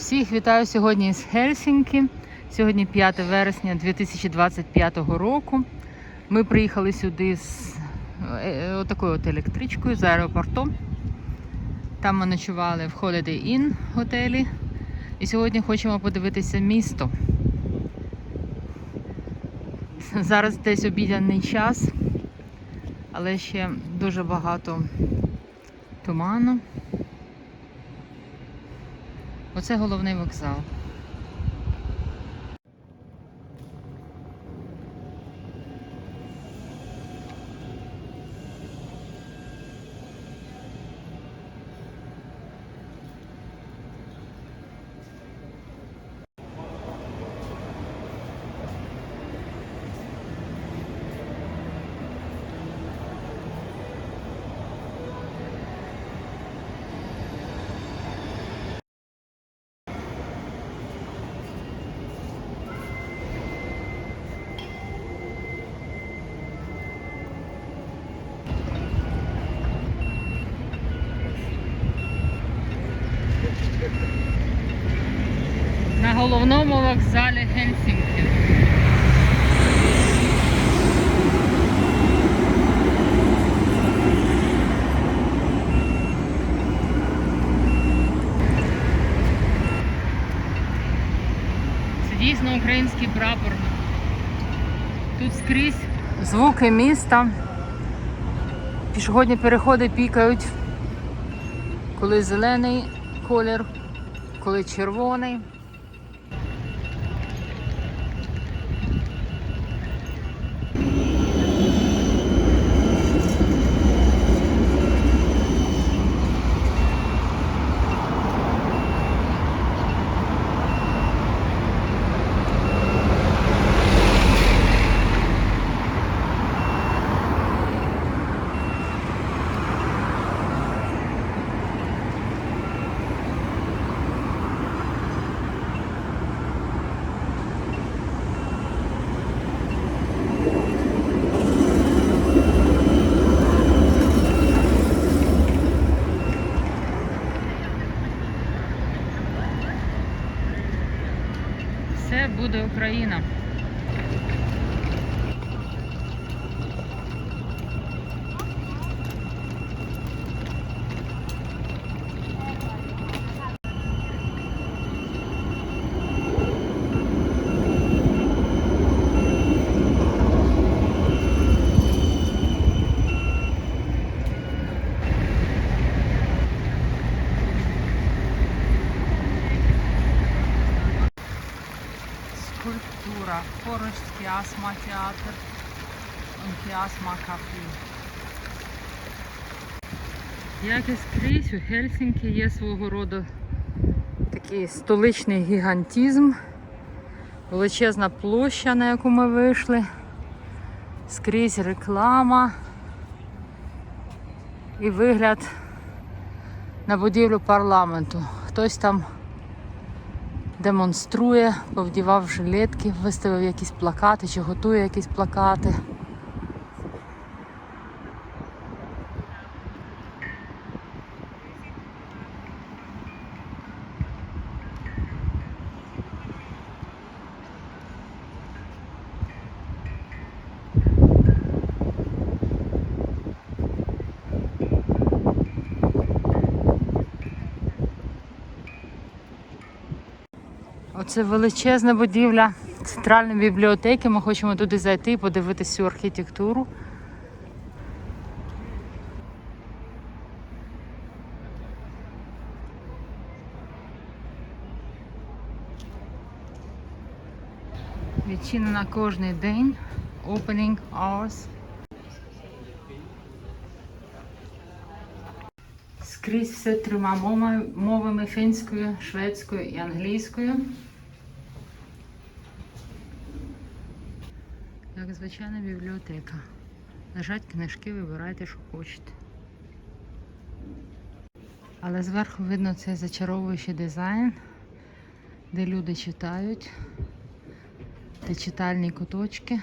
Всіх вітаю сьогодні з Хельсінкі. Сьогодні 5 вересня 2025 року. Ми приїхали сюди з е, е, отакою от електричкою з аеропорту. Там ми ночували в Holiday Inn готелі. І сьогодні хочемо подивитися місто. Зараз десь обідяний час, але ще дуже багато туману. Оце головний вокзал. На головному вокзалі Хельсінкі. Це дійсно український прапор. Тут скрізь звуки міста. Пішохідні переходи пікають, коли зелений колір, коли червоний. Все буде Україна. Кіасма театр. і Кіасма кафе. Як і скрізь у Хельсінкі є свого роду такий столичний гігантизм. Величезна площа, на яку ми вийшли. Скрізь реклама і вигляд на будівлю парламенту. Хтось там демонструє, повдівав жилетки, виставив якісь плакати чи готує якісь плакати. Оце величезна будівля центральної бібліотеки. Ми хочемо туди зайти і подивитися цю архітектуру. Відчинена кожний день. Opening hours. Скрізь все трьома мовами фінською, шведською і англійською. Як звичайна бібліотека. Лежать книжки, вибирайте, що хочете. Але зверху видно цей зачаровуючий дизайн, де люди читають, де читальні куточки.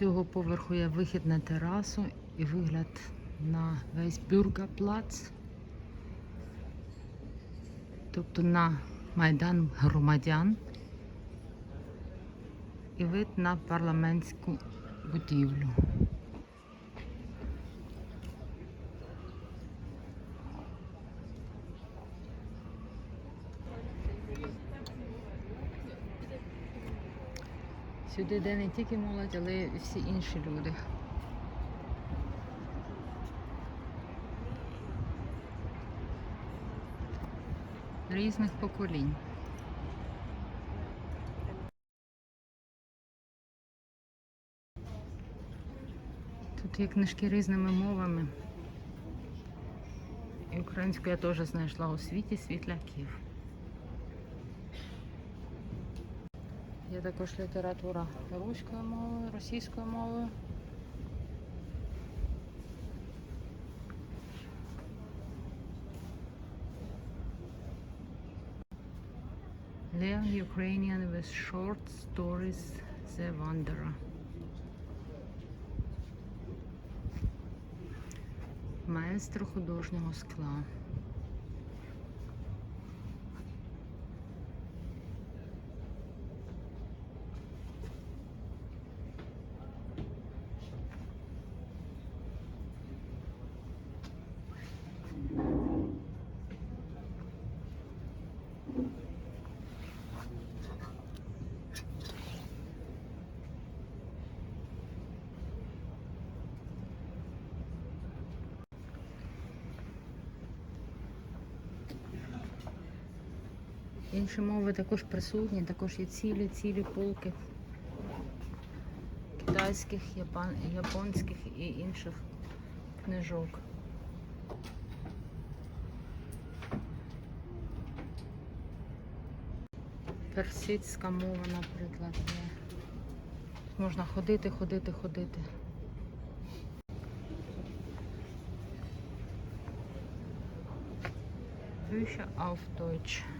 Цього поверху є вихід на терасу і вигляд на весь Бюргаплац, тобто на Майдан громадян і вид на парламентську будівлю. Сюди йде не тільки молодь, але й всі інші люди. Різних поколінь. Тут є книжки різними мовами. І українську я теж знайшла у світі світляків. Є також література руською мовою, російською мовою. Leon Ukrainian with short stories The Wanderer. Маестро художнього скла. Інші мови також присутні, також є цілі, цілі полки китайських, япон, японських і інших книжок. Персидська мова, наприклад, є. Можна ходити, ходити, ходити. Bücher auf Deutsch.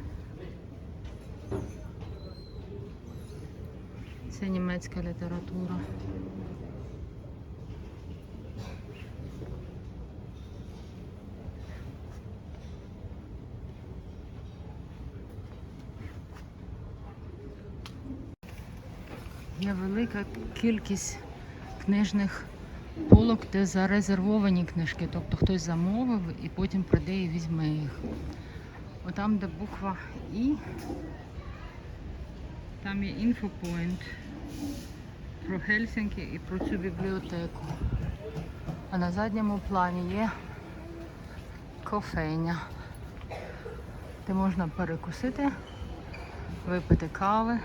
Це німецька література. Є велика кількість книжних полок, де зарезервовані книжки. Тобто хтось замовив і потім прийде і візьме їх. Отам, де буква І, там є інфопоінт про Хельсінки і про цю бібліотеку. А на задньому плані є кофейня, де можна перекусити, випити кави.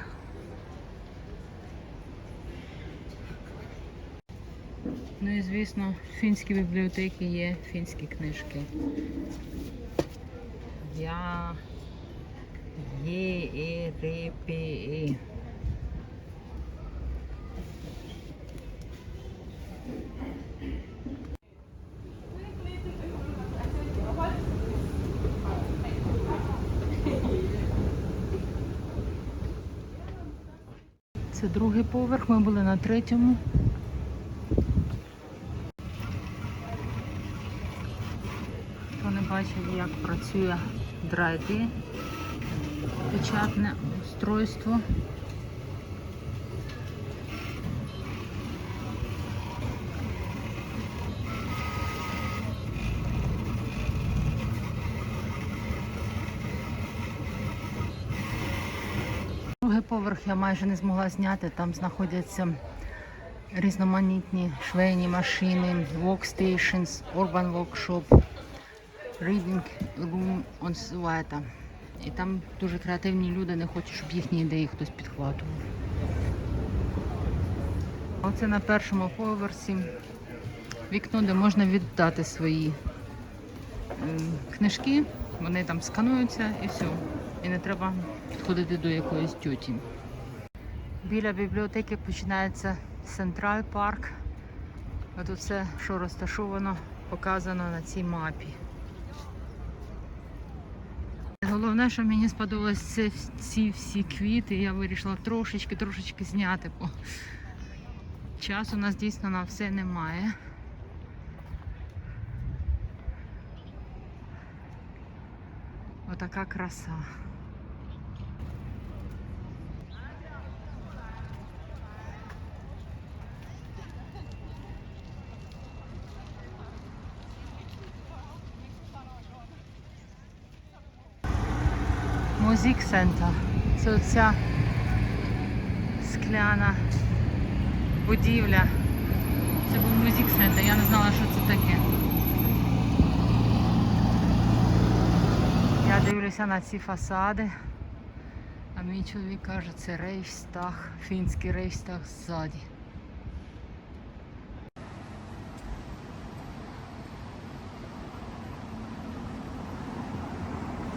Ну і звісно, в фінській бібліотеки є фінські книжки. Я є і ри пі. Це другий поверх, ми були на третьому. Хто не бачив, як працює драйди, печатне устройство. Другий поверх я майже не змогла зняти. Там знаходяться різноманітні швейні машини, workstations, urban workshop, reading room, он називається. І там дуже креативні люди, не хочуть, щоб їхні ідеї хтось підхватував. Оце на першому поверсі вікно, де можна віддати свої книжки. Вони там скануються і все. І не треба підходити до якоїсь тюті. Біля бібліотеки починається Централь парк. Тут все, що розташовано, показано на цій мапі. Головне, що мені сподобалось, це ці всі квіти. Я вирішила трошечки, трошечки зняти. Бо Часу у нас дійсно на все немає. Отака краса. Музик Центр. Це оця скляна будівля. Це був музик центр. Я не знала, що це таке. Я дивлюся на ці фасади. А мій чоловік каже, це Рейхстаг, фінський Рейхстаг ззаді.